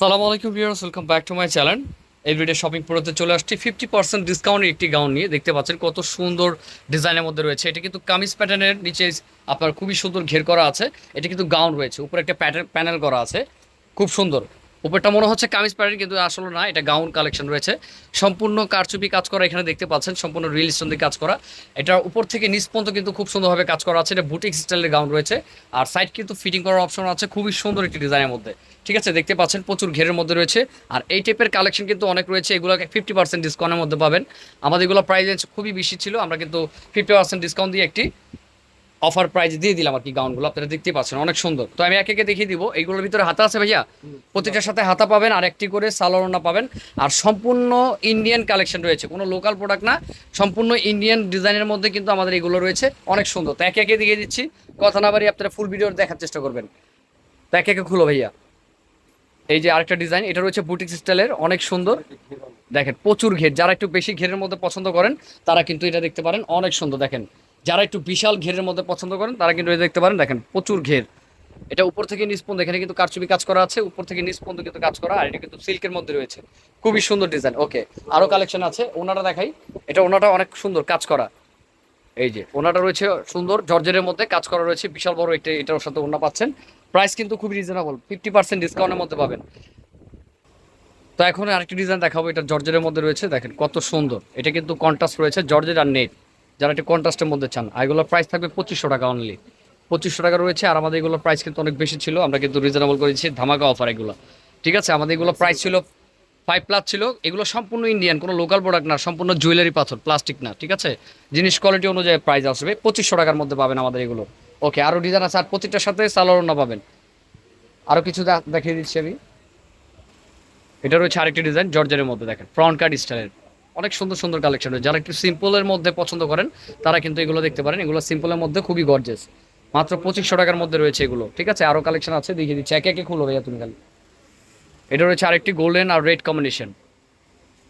সালাম আলাইকুম viewers welcome back to my channel everyday shopping প্রোতে চলে আসছি। ফিফটি পার্সেন্ট ডিসকাউন্টের একটি গাউন নিয়ে দেখতে পাচ্ছেন কত সুন্দর ডিজাইনের মধ্যে রয়েছে। এটা কিন্তু কামিজ প্যাটার্নের নিচে আপনার খুবই সুন্দর ঘের করা আছে। এটা কিন্তু গাউন রয়েছে। উপরে একটা প্যাটার্ন প্যানেল করা আছে। খুব সুন্দর। উপরটা মনে হচ্ছে কামিজ প্যাটার্ন কিন্তু আসলে না, এটা গাউন কালেকশন রয়েছে। সম্পূর্ণ কারচুপি কাজ করা এখানে দেখতে পাচ্ছেন, সম্পূর্ণ রিল স্টোন দিয়ে কাজ করা। এটার উপর থেকে নিচ পর্যন্ত কিন্তু খুব সুন্দরভাবে কাজ করা আছে, এটা বুটিক স্টাইলের গাউন রয়েছে। আর সাইড কিন্তু ফিটিং করার অপশন আছে, খুবই সুন্দর একটি ডিজাইনের মধ্যে। ঠিক আছে, দেখতে পাচ্ছেন, প্রচুর ঘেরের মধ্যে রয়েছে। আর এই টাইপের কালেকশন কিন্তু অনেক রয়েছে এগুলো ফিফটি পার্সেন্ট ডিসকাউন্টের মধ্যে পাবেন। আমাদের এগুলো প্রাইস খুবই বেশি ছিল, আমরা কিন্তু ফিফটি পার্সেন্ট ডিসকাউন্ট দিয়ে একটি অফার প্রাইস দিয়ে দিলাম আর কি গাউনগুলো আপনারা দেখতে পাচ্ছেন অনেক সুন্দর। তো আমি একে একে দেখিয়ে দিব এইগুলোর ভিতরে হাতা আছে ভাইয়া? প্রতিটার সাথে হাতা পাবেন আর একটি করে সালোয়ারনা পাবেন। আর সম্পূর্ণ ইন্ডিয়ান কালেকশন রয়েছে কোনো লোকাল প্রোডাক্ট না সম্পূর্ণ ইন্ডিয়ান ডিজাইনের মধ্যে কিন্তু আমাদের এগুলো রয়েছে অনেক সুন্দর। তো একে একে দেখিয়ে দিচ্ছি কথা না বাড়ি আপনারা ফুল ভিডিও দেখার চেষ্টা করবেন। তো একে একে খুলো ভাইয়া। এই যে আরেকটা ডিজাইন এটা রয়েছে বুটিক স্টাইলের অনেক সুন্দর। দেখেন প্রচুর ঘের যারা একটু বেশি ঘেরের মধ্যে পছন্দ করেন তারা কিন্তু এটা দেখতে পারেন অনেক সুন্দর দেখেন। যারা একটু বিশাল ঘেরের মধ্যে পছন্দ করেন, তারা কিন্তু এটা দেখতে পারেন, দেখেন প্রচুর ঘের। এটা উপর থেকে নিচ পর্যন্ত, এখানে কিন্তু কারচুপি কাজ করা আছে, উপর থেকে নিচ পর্যন্ত কিন্তু কাজ করা, আর এটা কিন্তু সিল্কের মধ্যে রয়েছে। খুবই সুন্দর ডিজাইন, ওকে। আরও কালেকশন আছে, ওনাটা দেখাই। এটা ওনাটা অনেক সুন্দর কাজ করা। এই যে, ওনাটা রয়েছে সুন্দর জর্জের মধ্যে কাজ করা রয়েছে, বিশাল বড় একটা, এটার সাথে ওনা পাচ্ছেন। প্রাইস কিন্তু খুবই রিজনেবল ফিফটি পার্সেন্ট ডিসকাউন্টের মধ্যে পাবেন। তো এখন আরেকটি ডিজাইন দেখাবো, এটা জর্জের মধ্যে রয়েছে, দেখেন কত সুন্দর। এটা কিন্তু কন্ট্রাস্ট রয়েছে জর্জের আর নেট যারা একটু কন্ট্রাস্টের মধ্যে চান এগুলোর প্রাইস থাকবে পঁচিশশো টাকা অনলি পঁচিশশো টাকা রয়েছে, আর আমাদের এগুলোর প্রাইস কিন্তু অনেক বেশি ছিল, আমরা কিন্তু রিজনেবল করেছি, ধামাকা অফার এগুলো। ঠিক আছে, আমাদের এগুলো প্রাইস ছিল ফাইভ প্লাস ছিল, এগুলো সম্পূর্ণ ইন্ডিয়ান কোনো লোকাল প্রোডাক্ট না, সম্পূর্ণ জুয়েলারি পাথর প্লাস্টিক না, ঠিক আছে? জিনিস কোয়ালিটি অনুযায়ী প্রাইস আসবে, পঁচিশশো টাকার মধ্যে পাবেন আমাদের এগুলো। ওকে আরও ডিজাইন আছে, আর প্রতিটার সাথে সালোয়ার না পাবেন। আরও কিছু দেখিয়ে দিচ্ছি আমি। এটা রয়েছে আরেকটি ডিজাইন জর্জের মধ্যে দেখেন ফ্রন্ট কার্ড স্টাইলের অনেক সুন্দর সুন্দর কালেকশন রয়েছে। যারা একটু সিম্পলের মধ্যে পছন্দ করেন, তারা কিন্তু এগুলো দেখতে পারেন। এগুলো সিম্পলের মধ্যে খুবই গর্জেস মাত্র পঁচিশশো টাকার মধ্যে রয়েছে এগুলো। ঠিক আছে? আরও কালেকশন আছে, দেখিয়ে দিচ্ছি। একে একে খুলো ভাইয়া তুমি খালি। এটা রয়েছে আরেকটি গোল্ডেন আর রেড কম্বিনেশন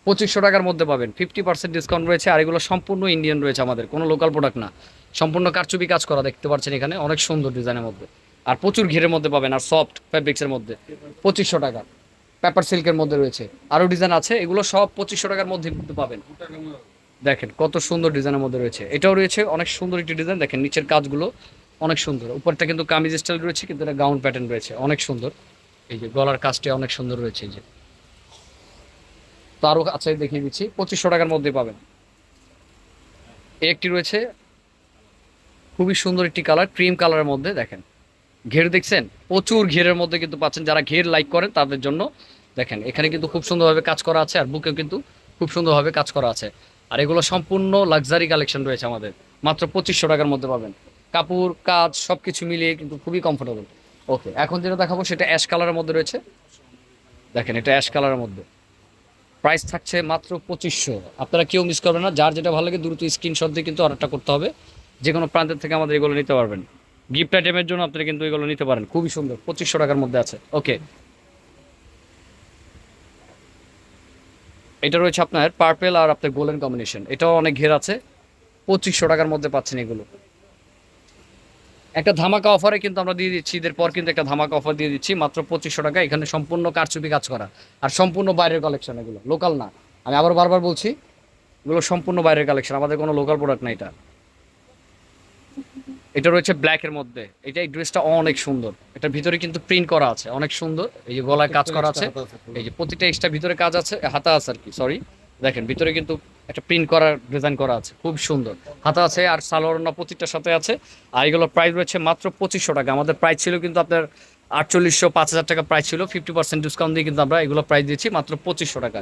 পঁচিশশো টাকার মধ্যে পাবেন। ফিফটি পার্সেন্ট ডিসকাউন্ট রয়েছে আর এগুলো সম্পূর্ণ ইন্ডিয়ান রয়েছে আমাদের। কোনো লোকাল প্রোডাক্ট না। সম্পূর্ণ কারচুপি কাজ করা দেখতে পাচ্ছেন এখানে। অনেক সুন্দর ডিজাইনের মধ্যে। আর প্রচুর ঘিরের মধ্যে পাবেন। আর সফট ফ্যাব্রিক্সের মধ্যে। পঁচিশশো টাকা। পেপার সিল্কের মধ্যে রয়েছে। আরও ডিজাইন আছে, এগুলো সব পঁচিশশো টাকার মধ্যে পাবেন। দেখেন কত সুন্দর ডিজাইনের মধ্যে রয়েছে। এটাও রয়েছে, অনেক সুন্দর একটি ডিজাইন দেখেন নিচের কাজগুলো অনেক সুন্দর। উপরটা কিন্তু কামিজ স্টাইল রয়েছে, কিন্তু এটা গাউন প্যাটার্ন রয়েছে, অনেক সুন্দর। এই যে গলার কাজটা অনেক সুন্দর রয়েছে, এই যে। তো আরও আছে দেখিয়ে দিচ্ছি, পঁচিশশো টাকার মধ্যে পাবেন। একটি রয়েছে, খুবই সুন্দর একটি কালার ক্রিম কালারের মধ্যে, দেখেন। ঘের দেখছেন? প্রচুর ঘেরের মধ্যে কিন্তু পাচ্ছেন। যারা ঘের লাইক করেন, তাদের জন্য দেখেন, এখানে কিন্তু খুব সুন্দরভাবে কাজ করা আছে, আর বুকেও কিন্তু খুব সুন্দরভাবে কাজ করা আছে। আর এগুলো সম্পূর্ণ লাক্সারি কালেকশন রয়েছে আমাদের। মাত্র পঁচিশশো টাকার মধ্যে পাবেন। কাপড়, কাজ সব কিছু মিলিয়ে কিন্তু খুবই কমফোর্টেবল ওকে এখন যেটা দেখাবো সেটা অ্যাশ কালারের মধ্যে রয়েছে। দেখেন, এটা অ্যাশ কালারের মধ্যে। প্রাইস থাকছে মাত্র পঁচিশশো। আপনারা কেউ মিস করবেন না। যার যেটা ভালো লাগে, দ্রুত স্ক্রিনশট দিয়ে কিন্তু অর্ডারটা করতে হবে। যে কোনো প্রান্তের থেকে আমাদের এগুলো নিতে পারবেন। গিফট আইটেমের জন্য আপনারা কিন্তু এগুলো নিতে পারেন। খুবই সুন্দর, পঁচিশশো টাকার মধ্যে আছে। ওকে। এটা রয়েছে আপনার পার্পেল আর আপনার গোল্ডেন কম্বিনেশন এটাও অনেক ঘের আছে। পঁচিশশো টাকার মধ্যে পাচ্ছেন এগুলো। একটা ধামাকা অফারে কিন্তু আমরা দিয়ে দিচ্ছি, ঈদের পর কিন্তু একটা ধামাকা অফার দিয়ে দিচ্ছি, মাত্র পঁচিশশো টাকা। এখানে সম্পূর্ণ কারচুপি কাজ করা। আর সম্পূর্ণ বাইরের কালেকশন এগুলো লোকাল না। আমি আবার বারবার বলছি, এগুলো সম্পূর্ণ বাইরের কালেকশন আমাদের কোনো লোকাল প্রোডাক্ট না এটা। এটা রয়েছে ব্ল্যাকের মধ্যে। এটা এই ড্রেসটা অনেক সুন্দর। এটার ভিতরে কিন্তু প্রিন্ট করা আছে, অনেক সুন্দর। এই যে গলায় কাজ করা আছে। এই যে প্রতিটা এক্সট্রা ভিতরে কাজ আছে, হাতা আছে আর কি সরি দেখেন, ভিতরে কিন্তু একটা প্রিন্ট করার ডিজাইন করা আছে, খুব সুন্দর। হাতা আছে আর সালোয়ার না প্রতিটার সাথে আছে। আর এগুলোর প্রাইস রয়েছে মাত্র পঁচিশশো টাকা। আমাদের প্রাইস ছিল কিন্তু আপনার আটচল্লিশশো, পাঁচ হাজার টাকা প্রাইস ছিল। ফিফটি পার্সেন্ট ডিসকাউন্ট দিয়ে কিন্তু আমরা এগুলো প্রাইস দিচ্ছি মাত্র পঁচিশশো টাকা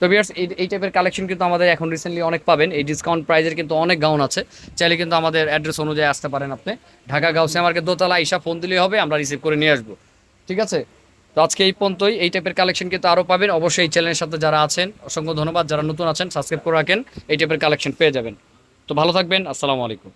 তো বিয়ার্স এই টাইপের কালেকশন কিন্তু আমাদের এখন রিসেন্টলি অনেক পাবেন। এই ডিসকাউন্ট প্রাইজের কিন্তু অনেক গাউন আছে। চাইলে কিন্তু আমাদের অ্যাড্রেস অনুযায়ী আসতে পারেন আপনি। ঢাকা গাউসে আমাকে দোতলা ইসা ফোন দিলেই হবে, আমরা রিসিভ করে নিয়ে আসব। ঠিক আছে? তো আজকে এই পর্যন্তই। এই টাইপের কালেকশন কিন্তু আরও পাবেন। অবশ্যই এই চ্যানেলের সাথে যারা আছেন, অসংখ্য ধন্যবাদ। যারা নতুন আছেন সাবস্ক্রাইব করে রাখেন। এই টাইপের কালেকশন পেয়ে যাবেন। তো ভালো থাকবেন। আসসালামু আলাইকুম।